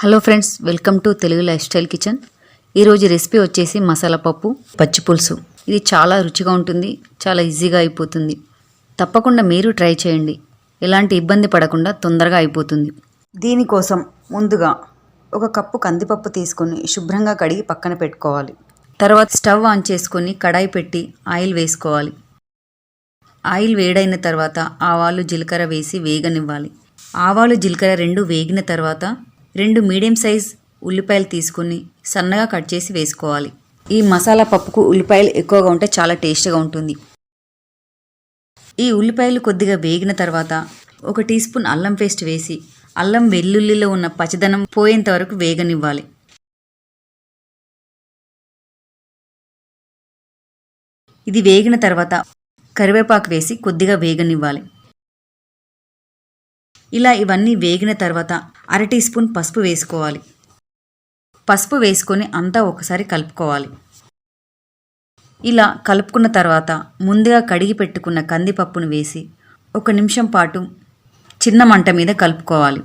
Hello friends welcome to Telugu life style kitchen. ఈరోజు recipe వచ్చేసి మసాలా పప్పు పచ్చి పులుసు. ఇది చాలా రుచిగా ఉంటుంది చాలా ఈజీగా అయిపోతుంది. తప్పకుండా మీరు ట్రై చేయండి. ఎలాంటి ఇబ్బంది పడకుండా తొందరగా అయిపోతుంది. దీనికోసం ముందుగా ఒక కప్పు కందిపప్పు తీసుకొని శుభ్రంగా కడిగి పక్కన పెట్టుకోవాలి. తర్వాత స్టవ్ ఆన్ చేసుకొని కడాయి పెట్టి ఆయిల్ వేసుకోవాలి. ఆయిల్ వేడైన తర్వాత ఆవాలు జీలకర్ర వేసి వేగనివ్వాలి. ఆవాలు జీలకర్ర రెండు వేగిన తర్వాత రెండు మీడియం సైజ్ ఉల్లిపాయలు తీసుకుని సన్నగా కట్ చేసి వేసుకోవాలి. ఈ మసాలా పప్పుకు ఉల్లిపాయలు ఎక్కువగా ఉంటే చాలా టేస్ట్గా ఉంటుంది. ఈ ఉల్లిపాయలు కొద్దిగా వేగిన తర్వాత ఒక టీ స్పూన్ అల్లం పేస్ట్ వేసి అల్లం వెల్లుల్లిలో ఉన్న పచ్చదనం పోయేంత వరకు వేగనివ్వాలి. ఇది వేగిన తర్వాత కరివేపాకు వేసి కొద్దిగా వేగనివ్వాలి. ఇలా ఇవన్నీ వేగిన తర్వాత అర టీ స్పూన్ పసుపు వేసుకోవాలి. పసుపు వేసుకొని అంతా ఒకసారి కలుపుకోవాలి. ఇలా కలుపుకున్న తర్వాత ముందుగా కడిగి పెట్టుకున్న కందిపప్పును వేసి ఒక నిమిషం పాటు చిన్న మంట మీద కలుపుకోవాలి.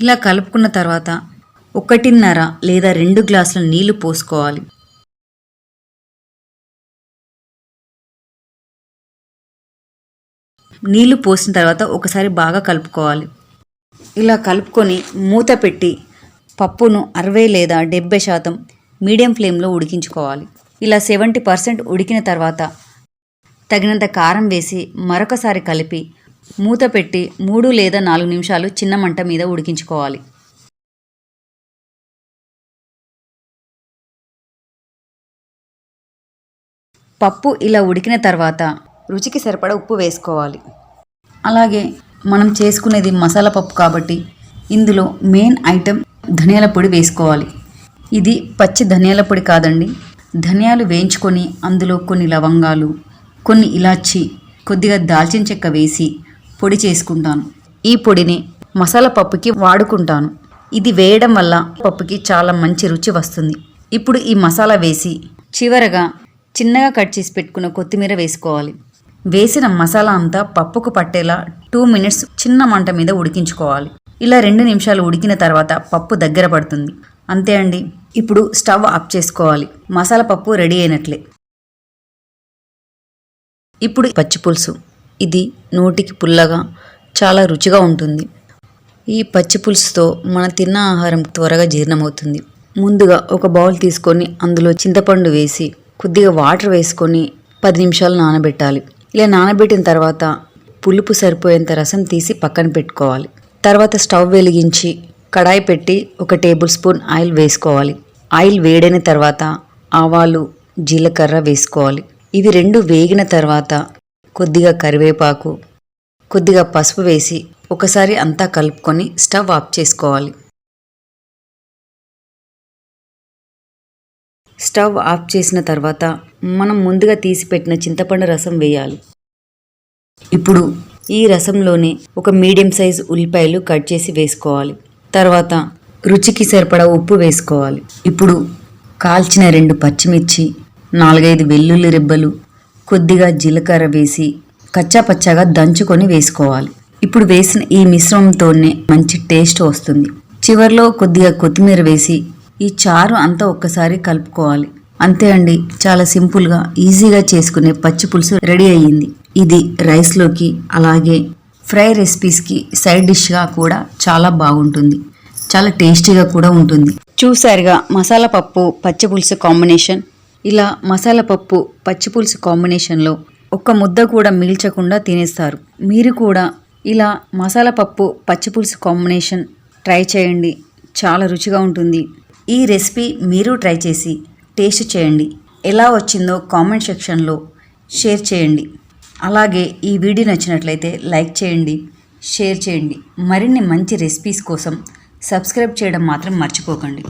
ఇలా కలుపుకున్న తర్వాత ఒకటిన్నర లేదా రెండు గ్లాసుల నీళ్ళు పోసుకోవాలి. నీళ్ళు పోసిన తర్వాత ఒకసారి బాగా కలుపుకోవాలి. ఇలా కలుపుకొని మూత పెట్టి పప్పును అరవై లేదా డెబ్బై శాతం మీడియం ఫ్లేమ్లో ఉడికించుకోవాలి. ఇలా సెవెంటీ పర్సెంట్ ఉడికిన తర్వాత తగినంత కారం వేసి మరొకసారి కలిపి మూత పెట్టి మూడు లేదా నాలుగు నిమిషాలు చిన్న మంట మీద ఉడికించుకోవాలి. పప్పు ఇలా ఉడికిన తర్వాత రుచికి సరిపడా ఉప్పు వేసుకోవాలి. అలాగే మనం చేసుకునేది మసాలా పప్పు కాబట్టి ఇందులో మెయిన్ ఐటెం ధనియాల పొడి వేసుకోవాలి. ఇది పచ్చి ధనియాల పొడి కాదండి. ధనియాలు వేయించుకొని అందులో కొన్ని లవంగాలు కొన్ని ఇలాచి కొద్దిగా దాల్చిన చెక్క వేసి పొడి చేసుకుంటాను. ఈ పొడిని మసాలా పప్పుకి వాడుకుంటాను. ఇది వేయడం వల్ల పప్పుకి చాలా మంచి రుచి వస్తుంది. ఇప్పుడు ఈ మసాలా వేసి చివరగా చిన్నగా కట్ చేసి పెట్టుకున్న కొత్తిమీర వేసుకోవాలి. వేసిన మసాలా అంతా పప్పుకు పట్టేలా టూ మినిట్స్ చిన్న మంట మీద ఉడికించుకోవాలి. ఇలా రెండు నిమిషాలు ఉడికిన తర్వాత పప్పు దగ్గర పడుతుంది. అంతే అండి. ఇప్పుడు స్టవ్ ఆఫ్ చేసుకోవాలి. మసాలా పప్పు రెడీ అయినట్లే. ఇప్పుడు పచ్చి పులుసు. ఇది నోటికి పుల్లగా చాలా రుచిగా ఉంటుంది. ఈ పచ్చి పులుసుతో మన తిన్న ఆహారం త్వరగా జీర్ణమవుతుంది. ముందుగా ఒక బౌల్ తీసుకొని అందులో చింతపండు వేసి కొద్దిగా వాటర్ వేసుకొని పది నిమిషాలు నానబెట్టాలి. ఇలా నానబెట్టిన తర్వాత పులుపు సరిపోయేంత రసం తీసి పక్కన పెట్టుకోవాలి. తర్వాత స్టవ్ వెలిగించి కడాయి పెట్టి ఒక టేబుల్ స్పూన్ ఆయిల్ వేసుకోవాలి. ఆయిల్ వేడైన తర్వాత ఆవాలు జీలకర్ర వేసుకోవాలి. ఇవి రెండు వేగిన తర్వాత కొద్దిగా కరివేపాకు కొద్దిగా పసుపు వేసి ఒకసారి అంతా కలుపుకొని స్టవ్ ఆఫ్ చేసుకోవాలి. స్టవ్ ఆఫ్ చేసిన తర్వాత మనం ముందుగా తీసి పెట్టిన చింతపండు రసం వేయాలి. ఇప్పుడు ఈ రసంలోనే ఒక మీడియం సైజ్ ఉల్లిపాయలు కట్ చేసి వేసుకోవాలి. తర్వాత రుచికి సరిపడా ఉప్పు వేసుకోవాలి. ఇప్పుడు కాల్చిన రెండు పచ్చిమిర్చి నాలుగైదు వెల్లుల్లి రెబ్బలు కొద్దిగా జీలకర్ర వేసి కచ్చా పచ్చాగా దంచుకొని వేసుకోవాలి. ఇప్పుడు వేసిన ఈ మిశ్రమంతోనే మంచి టేస్ట్ వస్తుంది. చివర్లో కొద్దిగా కొత్తిమీర వేసి ఈ చారు అంతా ఒక్కసారి కలుపుకోవాలి. అంతే అండి చాలా సింపుల్గా ఈజీగా చేసుకునే పచ్చి పులుసు రెడీ అయ్యింది. ఇది రైస్లోకి అలాగే ఫ్రై రెసిపీస్కి సైడ్ డిష్గా కూడా చాలా బాగుంటుంది. చాలా టేస్టీగా కూడా ఉంటుంది. చూసారుగా మసాలా పప్పు పచ్చి పులుసు కాంబినేషన్. ఇలా మసాలా పప్పు పచ్చి పులుసు కాంబినేషన్లో ఒక్క ముద్ద కూడా మిగిల్చకుండా తినేస్తారు. మీరు కూడా ఇలా మసాలా పప్పు పచ్చి పులుసు కాంబినేషన్ ట్రై చేయండి. చాలా రుచిగా ఉంటుంది. ఈ రెసిపీ మీరు ట్రై చేసి టేస్ట్ చేయండి. ఎలా వచ్చిందో కామెంట్ సెక్షన్లో షేర్ చేయండి. అలాగే ఈ వీడియో నచ్చినట్లయితే లైక్ చేయండి షేర్ చేయండి. మరిన్ని మంచి రెసిపీస్ కోసం సబ్స్క్రైబ్ చేయడం మాత్రం మర్చిపోకండి.